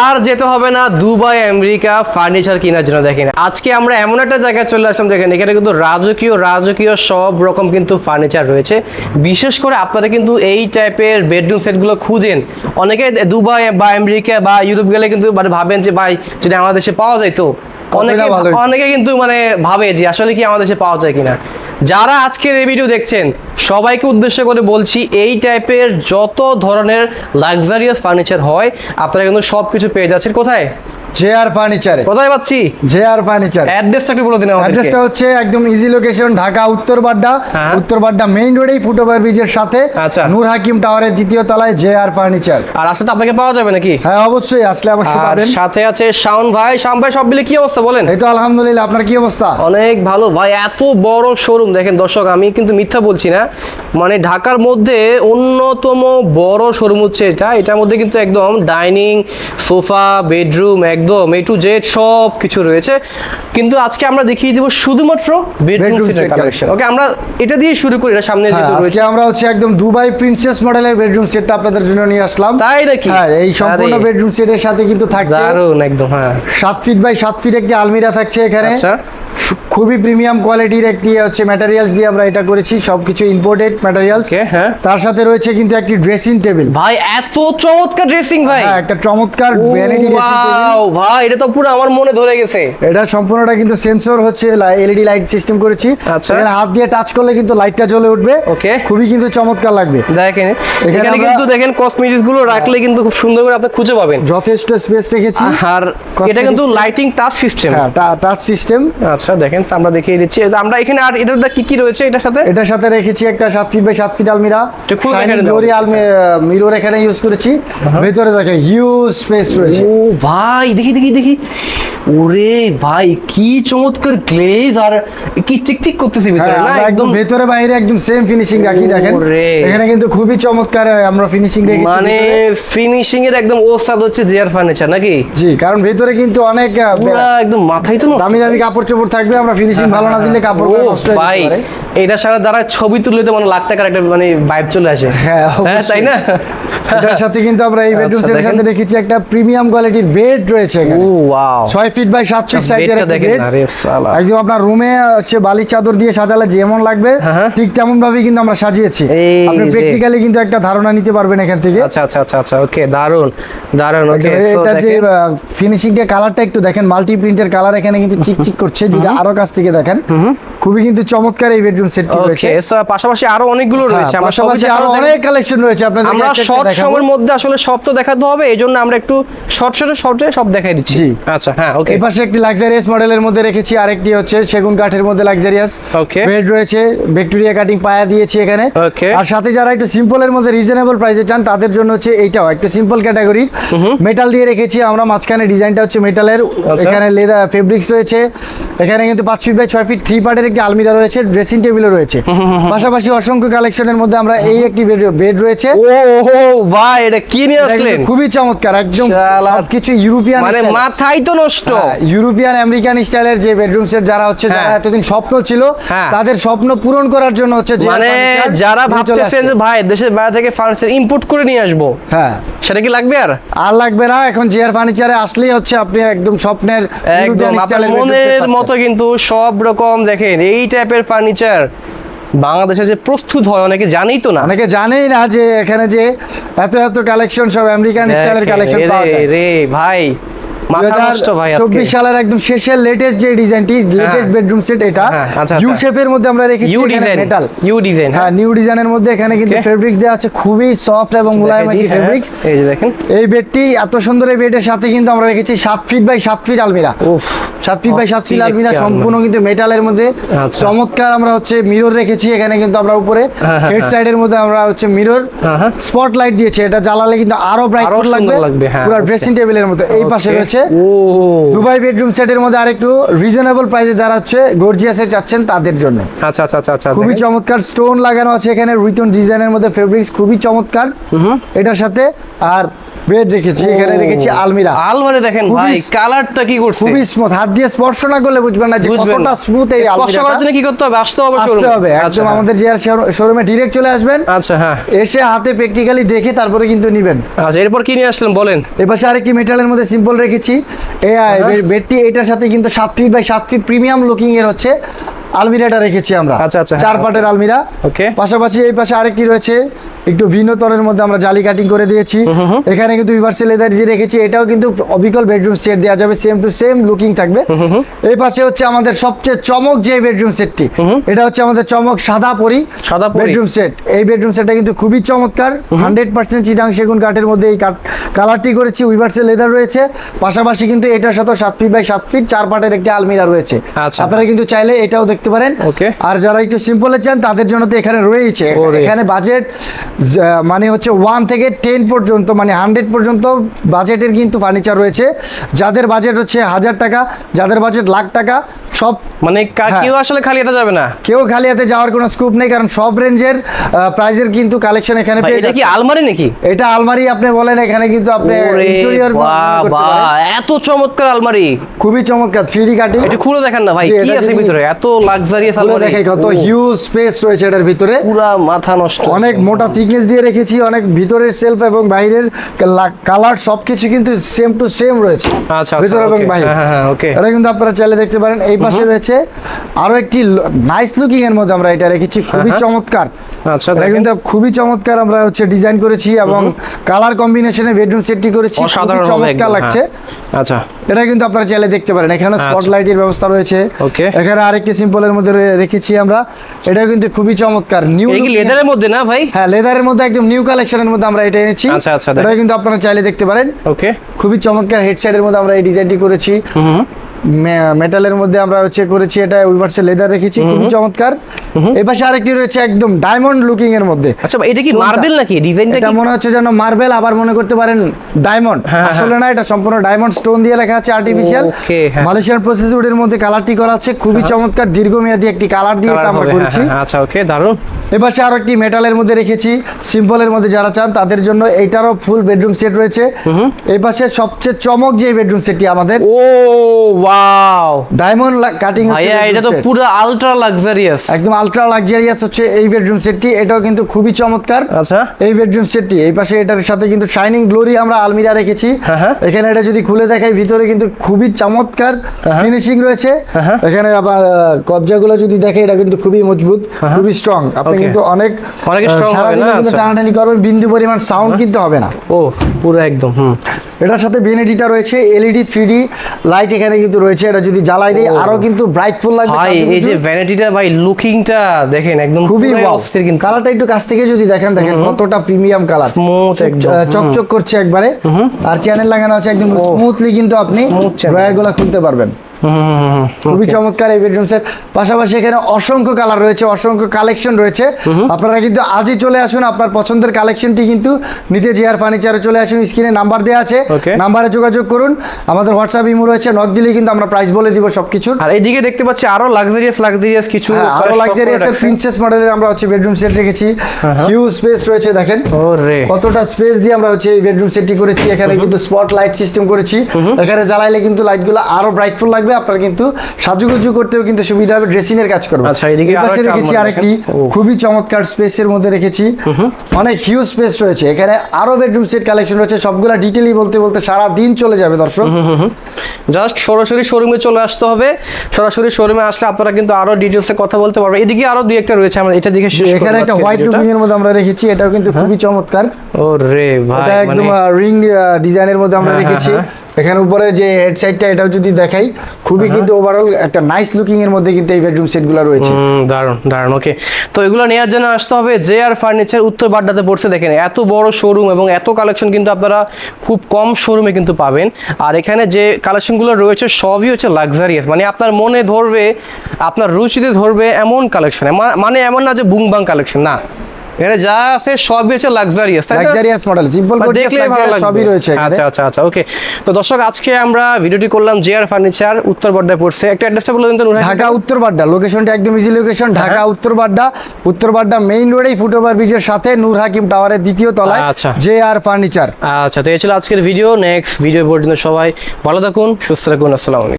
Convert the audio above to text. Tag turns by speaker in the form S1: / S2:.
S1: আর যেতে হবে না দুবাই আমেরিকা ফার্নিচার কেনার জন্য। দেখেন আজকে আমরা এমন একটা জায়গায় চলে আসলাম দেখেন এখানে কিন্তু রাজকীয় রাজকীয় সব রকম কিন্তু ফার্নিচার রয়েছে। বিশেষ করে আপনারা কিন্তু এই টাইপের বেডরুম সেটগুলো খুঁজেন। অনেকে দুবাই বা আমেরিকা বা ইউরোপ গেলে কিন্তু মানে ভাবেন যে ভাই যদি আমাদের দেশে পাওয়া যায় তো? অনেকে অনেকে কিন্তু মানে ভাবে যে আসলে কি আমাদের দেশে পাওয়া যায় কিনা? যারা আজকের এই ভিডিও দেখছেন সবাইকে উদ্দেশ্য করে বলছি, এই টাইপের যত ধরনের লাক্সারিয়াস ফার্নিচার হয়, আপনারা কিন্তু সব কিছু পেয়ে যাচ্ছেন। কোথায়?
S2: জে আর ফার্নিচারে।
S1: কোথায় পাচ্ছি?
S2: জে আর ফার্নিচার
S1: অ্যাড্রেসটা একটু বলে দিন আমাদেরকে।
S2: অ্যাড্রেসটা হচ্ছে একদম ইজি লোকেশন ঢাকা উত্তর বাড্ডা।
S1: হ্যাঁ।
S2: উত্তর বাড্ডা মেইন রোডেই ফুটওভার ব্রিজের সাথে
S1: আচ্ছা।
S2: নূর হাকিম টাওয়ারের দ্বিতীয় তলায় জে আর ফার্নিচার।
S1: আর আসলে আপনাকে পাওয়া যাবে নাকি?
S2: হ্যাঁ অবশ্যই আসলে অবশ্যই
S1: আর
S2: পাবেন।
S1: সাথে আছে শাওন ভাই। শাওন ভাই সব মিলে কি অবস্থা বলেন?
S2: এই তো আলহামদুলিল্লাহ আপনার কি অবস্থা?
S1: অনেক ভালো ভাই এত বড় শোরুম দেখেন দর্শক আমি কিন্তু মিথ্যা বলছি না। মানে ঢাকার মধ্যে অন্যতম বড় শোরুম হচ্ছে এটা। এটার মধ্যে কিন্তু একদম ডাইনিং সোফা বেডরুম একদম এ টু জেড সব কিছু রয়েছে। কিন্তু আজকে আমরা দেখিয়ে দিব শুধুমাত্র বেডরুম সেটের কালেকশন ওকে আমরা এটা দিয়ে শুরু করি এটা সামনে
S2: যেটা
S1: যেটা
S2: আজকে
S1: রয়েছে।
S2: আমরা হচ্ছে একদম দুবাই প্রিন্সেস মডেলের বেডরুম সেটটা আপনাদের জন্য নিয়ে আসলাম।
S1: তাই নাকি?
S2: হ্যাঁ এই সম্পূর্ণ বেডরুম সেটের সাথে কিন্তু থাকছে।
S1: দারুণ একদম হ্যাঁ।
S2: 7 ফিট বাই 7 ফিট একটি আলমিরা থাকছে এখানে।
S1: আচ্ছা।
S2: খুবই প্রিমিয়াম কোয়ালিটির একটি হচ্ছে ম্যাটেরিয়ালস দিয়ে আমরা এটা করেছি সবকিছু ইম্পোর্টেড ম্যাটেরিয়ালস
S1: হ্যাঁ।
S2: তার সাথে রয়েছে কিন্তু একটি ড্রেসিং টেবিল
S1: ভাই এত চমৎকার ড্রেসিং ভাই।
S2: হ্যাঁ একটা চমৎকার ভ্যানিটি ড্রেসিং টেবিল
S1: ভাই এটা তো পুরো আমার মনে ধরে গেছে।
S2: এটা সম্পূর্ণটা কিন্তু সেন্সর হচ্ছে এলইডি লাইট সিস্টেম করেছি।
S1: আচ্ছা।
S2: এখানে হাত দিয়ে টাচ করলে কিন্তু লাইটটা জ্বলে উঠবে।
S1: ওকে
S2: খুবই কিন্তু চমৎকার লাগবে।
S1: দেখেন
S2: এখানে
S1: এখানে কিন্তু দেখেন কসমেটিক্সগুলো রাখলে কিন্তু খুব সুন্দর করে আপনি খুঁজে পাবেন।
S2: যথেষ্ট স্পেস রেখেছি।
S1: আর এটা কিন্তু লাইটিং টাচ সিস্টেম
S2: হ্যাঁ টাচ সিস্টেম
S1: আচ্ছা। দেখেন আমরা দেখিয়ে দিচ্ছি। আমরা এখানে আর এটার কি কি রয়েছে এটার সাথে?
S2: এটার সাথে রেখেছি একটা সাত ফিট বাই সাত ফিট আলমিরা। গ্লোরি আলমি মিরর এখানে ইউজ করেছি। ভেতরে দেখেন হিউজ স্পেস রয়েছে।
S1: ও ভাই দেখি দেখি দেখি। ওরে ভাই কি চমৎকার গ্লেজ আর কি চিকচিক করতেছে ভিতরে
S2: হ্যাঁ,
S1: না
S2: একদম ভেতরে বাইরে একদম সেম ফিনিশিং রাখি দেখেন। এখানে কিন্তু খুবই চমৎকার আমরা ফিনিশিং রেখেছি
S1: মানে
S2: ভিতরে।
S1: ফিনিশিং এর একদম ওস্তাদ হচ্ছে জিয়ার ফার্নিচার নাকি?
S2: জি কারণ ভেতরে কিন্তু অনেক
S1: একদম মাথায় তো
S2: দামি দামি কাপড় চোপড় থাকবে আমরা ফিনিশিং ভালো না দিলে কাপড় নষ্ট হয়ে
S1: ভাই এটার সাথে দ্বারা ছবি তুললে তো মানে লাখ টাকার একটা মানে ভাইব চলে আসে।
S2: হ্যাঁ,
S1: হ্যাঁ তাই না?
S2: এটার সাথে কিন্তু আমরা এই বেডরুম
S1: আচ্ছা,
S2: সেটের সাথে রেখেছি একটা প্রিমিয়াম কোয়ালিটির বেড রয়েছে
S1: ও ওয়াও
S2: ছয় ফিট বাই সাত ফিট সাইজের একটা বেড একদম আপনার রুমে হচ্ছে বালিশ চাদর দিয়ে সাজালে যেমন লাগবে
S1: হ্যাঁ, হ্যাঁ।
S2: ঠিক তেমন ভাবেই কিন্তু আমরা সাজিয়েছি। আপনি প্র্যাকটিক্যালি কিন্তু একটা ধারণা নিতে পারবেন এখান থেকে।
S1: আচ্ছা আচ্ছা আচ্ছা আচ্ছা ওকে দারুণ দারুণ ওকে
S2: এটা যে ফিনিশিং এর কালারটা একটু দেখেন মাল্টি প্রিন্টের কালার এখানে কিন্তু চিকচিক করছে যদি আরও কাছ থেকে দেখেন। খুবই কিন্তু চমৎকার এই বেডরুম সেটটি রয়েছে।
S1: ওকে পাশাপাশি আরও অনেকগুলো
S2: হ্যাঁ,
S1: রয়েছে।
S2: পাশাপাশি
S1: আরও
S2: অনেক কালেকশন রয়েছে আপনাদের
S1: আমরা শর্ট সময়ের মধ্যে আসলে সব তো দেখাতে হবে এই জন্য আমরা একটু শর্ট শর্টে শর্টে সব দেখাই দিচ্ছি।
S2: জি।
S1: আচ্ছা হ্যাঁ ওকে
S2: এই পাশে একটি লাক্সারিয়াস মডেলের মধ্যে রেখেছি আরেকটি হচ্ছে সেগুন কাঠের মধ্যে লাক্সারিয়াস
S1: Okay.
S2: বেড রয়েছে ভিক্টোরিয়া কাটিং পায়া দিয়েছি এখানে।
S1: Okay.
S2: আর সাথে যারা একটু সিম্পলের মধ্যে রিজনেবল প্রাইসে চান তাদের জন্য হচ্ছে এইটাও একটা সিম্পল ক্যাটাগরি মেটাল দিয়ে রেখেছি আমরা মাঝখানে ডিজাইনটা হচ্ছে মেটালের
S1: আচ্ছা।
S2: এখানে লেদার ফেব্রিক্স রয়েছে এখানে কিন্তু পাঁচ ফিট বাই ছয় ফিট থ্রি পার্টের একটি আলমিরা রয়েছে ড্রেসিং টেবিলও রয়েছে। পাশাপাশি অসংখ্য কালেকশনের মধ্যে আমরা এই একটি বেড রয়েছে।
S1: ও ও ভাই এটা কি নিয়ে আসলেন?
S2: খুবই চমৎকার একদম। সবকিছু ইউরোপিয়ান
S1: মানে মাথাই তো নষ্ট।
S2: ইউরোপিয়ান আমেরিকান স্টাইলের যে বেডরুম সেট যারা হচ্ছে যারা
S1: হ্যাঁ।
S2: এতদিন স্বপ্ন ছিল
S1: হ্যাঁ।
S2: তাদের স্বপ্ন পূরণ করার জন্য হচ্ছে
S1: মানে যারা ভাবতেছেন যে ভাই দেশের বাইরে থেকে ফার্নিচার ইম্পোর্ট করে নিয়ে আসব।
S2: হ্যাঁ।
S1: সেটা কি লাগবে আর?
S2: আর লাগবে না এখন জিয়ার ফার্নিচারে আসলেই হচ্ছে আপনি একদম স্বপ্নের
S1: মনের মতো কিন্তু সব রকম দেখেন এই টাইপের ফার্নিচার বাংলাদেশে যে প্রস্তুত হয় অনেকে জানেই তো না।
S2: অনেকে জানেই না যে এখানে যে এত এত কালেকশন সব আমেরিকান স্টাইলের কালেকশন পাওয়া যায়।
S1: রে ভাই
S2: চব্বিশ সালের একদম শেষের লেটেস্ট যে ডিজাইনটি লেটেস্ট বেডরুম সেট এটা।
S1: হ্যাঁ, আচ্ছা,
S2: ইউ
S1: আচ্ছা।
S2: শেপের মধ্যে আমরা রেখেছি
S1: U design
S2: metal
S1: U design
S2: হ্যাঁ। নিউ ডিজাইনের মধ্যে এখানে কিন্তু ফেব্রিক্স দেওয়া আছে খুবই সফট এবং মুলায়ম একটি ফেব্রিক্স
S1: হ্যাঁ, এই যে দেখেন।
S2: এই বেডটি এত সুন্দর এই বেডের সাথে কিন্তু আমরা রেখেছি সাত ফিট বাই সাত ফিট আলমিরা।
S1: উফ
S2: সাত ফিট বাই সাত ফিট আলমিরা সম্পূর্ণ কিন্তু মেটালের মধ্যে।
S1: আচ্ছা।
S2: চমৎকার আমরা হচ্ছে মিরর রেখেছি এখানে কিন্তু আমরা উপরে।
S1: হ্যাঁ, হ্যাঁ,
S2: হেড
S1: হ্যাঁ।
S2: সাইডের মধ্যে আমরা হচ্ছে মিরর
S1: হ্যাঁ, হ্যাঁ।
S2: স্পট লাইট দিয়েছি এটা জ্বালালে কিন্তু আরও ব্রাইট লাগবে।
S1: হ্যাঁ,
S2: পুরো ড্রেসিং টেবিলের মধ্যে। এই পাশে রয়েছে
S1: ও।
S2: দুবাই বেডরুম সেটের মধ্যে আরেকটু রিজনেবল প্রাইসে যারা হচ্ছে গর্জিয়াসে চাচ্ছেন তাদের জন্য।
S1: আচ্ছা আচ্ছা আচ্ছা আচ্ছা
S2: খুবই চমৎকার স্টোন লাগানো আছে এখানে রিটন ডিজাইনের মধ্যে ফেব্রিক্স খুবই চমৎকার। এটার সাথে আর বেড রেখেছি এখানে রেখেছি আলমিরা।
S1: আলমারি দেখেন ভাই কালারটা কি করছে?
S2: খুবই স্মুথ হাত দিয়ে স্পর্শ না করলে বুঝবেন না যে কতটা স্মুথ এই
S1: স্পর্শ
S2: আলমিরাটা।
S1: করার জন্য কি করতে হবে? আসতে হবে
S2: আসতে হবে।
S1: আচ্ছা,
S2: একদম
S1: হ্যাঁ।
S2: আমাদের জিআর শোরুমে ডিরেক্ট চলে আসবেন।
S1: আচ্ছা হ্যাঁ।
S2: এসে হাতে প্র্যাকটিক্যালি দেখে তারপরে কিন্তু নিবেন।
S1: আচ্ছা এরপর কি নিয়ে আসলেন বলেন?
S2: এপাশে আরেকটি মেটালের মধ্যে সিম্পল রেখেছি। এই আহ, বেডটি এটার সাথে কিন্তু সাত ফিট বাই সাত ফিট প্রিমিয়াম লুকিং এর হচ্ছে আলমিরাটা রেখেছি আমরা।
S1: আচ্ছা, আচ্ছা,
S2: চার
S1: হ্যাঁ,
S2: পাটের আলমিরা।
S1: Okay.
S2: পাশাপাশি এই পাশে আরেকটি রয়েছে একটু ভিন্ন তরের মধ্যে আমরা জালি কাটিং করে দিয়েছি। এখানে কিন্তু ইউনিভার্সাল লেদার দিয়ে রেখেছি। এটাও কিন্তু অবিকল বেডরুম সেট দেওয়া যাবে সেম টু সেম লুকিং থাকবে। এই পাশে হচ্ছে আমাদের সবচেয়ে চমক যে বেডরুম সেটটি এটা হচ্ছে আমাদের চমক সাদা পরি
S1: সাদা পরি।
S2: বেডরুম সেট এই বেডরুম সেটটা কিন্তু খুবই চমৎকার। হান্ড্রেড পার্সেন্ট চিটাং সেগুন কাঠের মধ্যে এই কালারটি করেছি উইভার্সেল লেদার রয়েছে। পাশাপাশি কিন্তু এটার সাথে সাত ফিট বাই সাত ফিট চার পাটের একটি আলমিরা রয়েছে।
S1: আচ্ছা।
S2: আপনারা কিন্তু চাইলে এটাও দেখতে পারেন. আর যারা একটু সিম্পলে চান তাদের জন্য তো এখানে রয়েছে এখানে বাজেট মানে হচ্ছে ওয়ান থেকে টেন পর্যন্ত মানে হান্ড্রেড পর্যন্ত বাজেটের কিন্তু ফার্নিচার রয়েছে। যাদের বাজেট হচ্ছে হাজার টাকা যাদের বাজেট লাখ টাকা সব
S1: মানে
S2: হ্যাঁ।
S1: কেউ আসলে খালি এটা যাবে না?
S2: কেউ খালি হাতে যাওয়ার কোনো স্কোপ নেই কারণ সব রেঞ্জের প্রাইজের কিন্তু কালেকশন এখানে পেয়ে
S1: এটা কি আলমারি নাকি?
S2: এটা আলমারি আপনি বলেন এখানে কিন্তু আপনি ইন্টেরিয়র
S1: এত চমৎকার আলমারি।
S2: খুবই চমৎকার থ্রি ডি কাটিং
S1: একটু খুলে দেখেন না ভাই কি আছে ভিতরে? এত লাক্সারিয়াস আলমারি।
S2: দেখাই কত হিউজ স্পেস রয়েছে এটার ভিতরে।
S1: পুরা মাথা নষ্ট।
S2: অনেক মোটা থিকনেস দিয়ে রেখেছি অনেক ভিতরের সেলফ এবং বাইরের কালার সবকিছু কিন্তু সেম টু সেম রয়েছে।
S1: আচ্ছা
S2: ভিতর এবং বাইরে
S1: হ্যাঁ হ্যাঁ ওকে
S2: এটা কিন্তু আপনারা চাইলে দেখতে পারেন। এই পাশে রয়েছে আরও একটি নাইস লুকিং এর মধ্যে আমরা এটা রেখেছি খুবই
S1: হ্যাঁ।
S2: চমৎকার।
S1: আচ্ছা
S2: এটা কিন্তু খুবই চমৎকার আমরা হচ্ছে ডিজাইন করেছি এবং কালার কম্বিনেশনে বেডরুম সেটটি করেছি চমৎকার লাগছে।
S1: হ্যাঁ। আচ্ছা।
S2: এটা কিন্তু আপনারা চাইলে দেখতে পারেন। এখানে
S1: আচ্ছা।
S2: স্পটলাইটের ব্যবস্থা রয়েছে।
S1: ওকে
S2: এখানে আরেকটি সিম্পলের মধ্যে রেখেছি আমরা। এটা কিন্তু খুবই চমৎকার। নিউ
S1: লেদারের মধ্যে না ভাই?
S2: হ্যাঁ লেদারের মধ্যে একদম নিউ কালেকশনের মধ্যে আমরা এটা এনেছি।
S1: আচ্ছা, আচ্ছা,
S2: এটা কিন্তু আপনারা চাইলে দেখতে পারেন।
S1: ওকে
S2: খুবই চমৎকার হেডসেটের মধ্যে আমরা এই ডিজাইনটি করেছি। মেটালের মধ্যে আমরা হচ্ছে করেছি এটা উইভার্সেল লেদার রেখেছি খুবই চমৎকার। এই পাশে আরেকটি রয়েছে একদম ডায়মন্ড লুকিং এর মধ্যে।
S1: আচ্ছা এটা কি মার্বেল নাকি? ডিজাইনটা
S2: এটা মনে হচ্ছে যেন মার্বেল আবার মনে করতে পারেন ডায়মন্ড
S1: হ্যাঁ,
S2: আসলে না এটা সম্পূর্ণ ডায়মন্ড স্টোন দিয়ে লেখা আছে আর্টিফিশিয়াল
S1: হ্যাঁ।
S2: মালয়েশিয়ান প্রসেস উডের মধ্যে কালারটি করা আছে খুবই চমৎকার দীর্ঘমেয়াদী একটি কালার দিয়ে এটা আমরা
S1: হ্যাঁ,
S2: করেছি।
S1: হ্যাঁ, আচ্ছা ওকে দারুণ
S2: এপাশে আরও একটি মেটালের মধ্যে রেখেছি সিম্পলের মধ্যে যারা চান তাদের জন্য এইটারও ফুল বেডরুম সেট রয়েছে। এই পাশে সবচেয়ে চমক যে বেডরুম সেটটি আমাদের
S1: ও ওয়াও
S2: ডায়মন্ড কাটিং
S1: ভাইয়া এটা তো পুরো আলট্রা লাক্সারিয়াস
S2: একদম আলট্রা লাক্সারিয়াস হচ্ছে এই বেডরুম সেটটি এটাও কিন্তু খুবই চমৎকার।
S1: আচ্ছা।
S2: এই বেডরুম সেটটি এই পাশে এটার সাথে কিন্তু শাইনিং গ্লোরি আমরা আলমিরা রেখেছি।
S1: হ্যাঁ, হ্যাঁ।
S2: এখানে এটা যদি খুলে দেখাই ভিতরে কিন্তু খুবই চমৎকার ফিনিশিং রয়েছে।
S1: হ্যাঁ।
S2: এখানে আবার কবজাগুলো যদি দেখে এটা কিন্তু খুবই মজবুত খুবই স্ট্রং আপনি কিন্তু অনেক
S1: অনেক
S2: আহ,
S1: হবে না? আচ্ছা।
S2: টানাটানি করবেন বিন্দু পরিমাণ সাউন্ড কিন্তু হবে না।
S1: ও পুরো একদম হুম।
S2: এটার সাথে বেনেডিটা রয়েছে এলইডি থ্রি লাইট এখানে কিন্তু রয়েছে এটা যদি জ্বালাই
S1: দিই
S2: আরও কিন্তু ব্রাইটফুল লাগবে।
S1: ভাই এই যে ভ্যানিটিটা ভাই লুকিংটা দেখেন একদম
S2: খুবই
S1: অস্থির কিন্তু।
S2: কালারটা একটু কাছ থেকে যদি দেখেন দেখেন কতটা প্রিমিয়াম কালার
S1: স্মুথ একদম,
S2: চকচক করছে একবারে। আর চ্যানেল লাগানো আছে একদম স্মুথলি কিন্তু আপনি
S1: Smooth channel।
S2: ড্রয়ারগুলা খুলতে পারবেন। খুবই চমৎকার এই বেডরুম সেট পাশাপাশি এখানে অসংখ্য কালার রয়েছে অসংখ্য কালেকশন রয়েছে। আপনারা কিন্তু আজই চলে আসুন আপনার পছন্দের কালেকশনটি কিন্তু নিতে জিয়ার ফার্নিচারে চলে আসুন স্ক্রিনে নাম্বার দেওয়া আছে। নাম্বারে যোগাযোগ করুন। আমাদের হোয়াটসঅ্যাপ ইমো রয়েছে নক দিলেই কিন্তু আমরা প্রাইস বলে দিব সবকিছুর।
S1: আর এইদিকে দেখতে পাচ্ছি আরও লাক্সারিয়াস লাক্সারিয়াস কিছু
S2: হ্যাঁ,
S1: আরও
S2: লাক্সারিয়াস
S1: রাখছে।
S2: প্রিন্সেস মডেলের আমরা হচ্ছে বেডরুম সেট রেখেছি। হিউজ স্পেস রয়েছে দেখেন।
S1: ওরে।
S2: কতটা স্পেস দিয়ে আমরা হচ্ছে এই বেডরুম সেটটি করেছি। এখানে কিন্তু স্পট লাইট সিস্টেম করেছি এখানে জ্বালাইলে কিন্তু লাইটগুলো আরও ব্রাইটফুল লাগবে। আপনার কিন্তু সাজুগুজু করতেও কিন্তু সুবিধা হবে ড্রেসিং এর কাজ করবে
S1: আচ্ছা, এদিকে
S2: পাশে রেখেছি আরেকটি খুবই চমৎকার স্পেসের মধ্যে রেখেছি। অনেক হিউজ স্পেস রয়েছে। এখানে আরও বেডরুম সেট কালেকশন রয়েছে। সবগুলা ডিটেইলি বলতে বলতে সারা দিন চলে যাবে দর্শক।
S1: জাস্ট সরাসরি শোরুমে চলে আসতে হবে। সরাসরি শোরুমে আসলে আপনারা কিন্তু আরও ডিটেলসে কথা বলতে পারবেন। এদিকে আরও দুই একটা রয়েছে আমরা এটা দেখে
S2: এখানে একটা হোয়াইট। লুকিং এর মধ্যে আমরা রেখেছি। এটাও কিন্তু খুবই চমৎকার।
S1: ওরে ভাই
S2: এটা একদম রিং ডিজাইনের মধ্যে আমরা
S1: হ্যাঁ, হ্যাঁ,
S2: রেখেছি।
S1: হ্যাঁ।
S2: এখানে উপরে যে হেড সাইডটা এটাও যদি দেখাই খুবই কিন্তু ওভারঅল একটা নাইস লুকিং এর মধ্যে কিন্তু এই বেডরুম সেটগুলো রয়েছে।
S1: হুম, দারুণ দারুণ ওকে তো এগুলো নেওয়ার জন্য আসতে হবে জে আর ফার্নিচার উত্তর বাড্ডাতে পড়ছে দেখেন এত বড় শোরুম এবং এত কালেকশন কিন্তু আপনারা খুব কম শোরুমে কিন্তু পাবেন। আর এখানে যে কালেকশনগুলো রয়েছে সবই হচ্ছে লাক্সারিয়াস মানে আপনার মনে ধরবে আপনার রুচিতে ধরবে এমন কালেকশন মানে এমন না যে বুংবাং কালেকশন না। এখানে যা আছে সবই হচ্ছে লাক্সারিয়াস
S2: লাক্সারিয়াস মডেল সিম্পল
S1: বা দেখলে ভালো লাগবে।
S2: সবই রয়েছে
S1: আচ্ছা আচ্ছা আচ্ছা ওকে তো দর্শক আজকে আমরা ভিডিওটি করলাম জিআর ফার্নিচার উত্তর বড্ডায় পড়ছে। একটা অ্যাড্রেসটা বলে দিন তো
S2: ঢাকা উত্তর বাড্ডা। লোকেশনটা একদম ইজি লোকেশন ঢাকা উত্তর বাড্ডা। উত্তর বাড্ডা মেইন রোডেই ফুটওভার ব্রিজের সাথে নূর হাকিম টাওয়ারের দ্বিতীয় তলায়
S1: আচ্ছা।
S2: জে আর ফার্নিচার
S1: আচ্ছা তো এই ছিল আজকের ভিডিও নেক্সট ভিডিও পর্যন্ত সবাই ভালো থাকুন সুস্থ থাকুন আসসালামু আলাইকুম।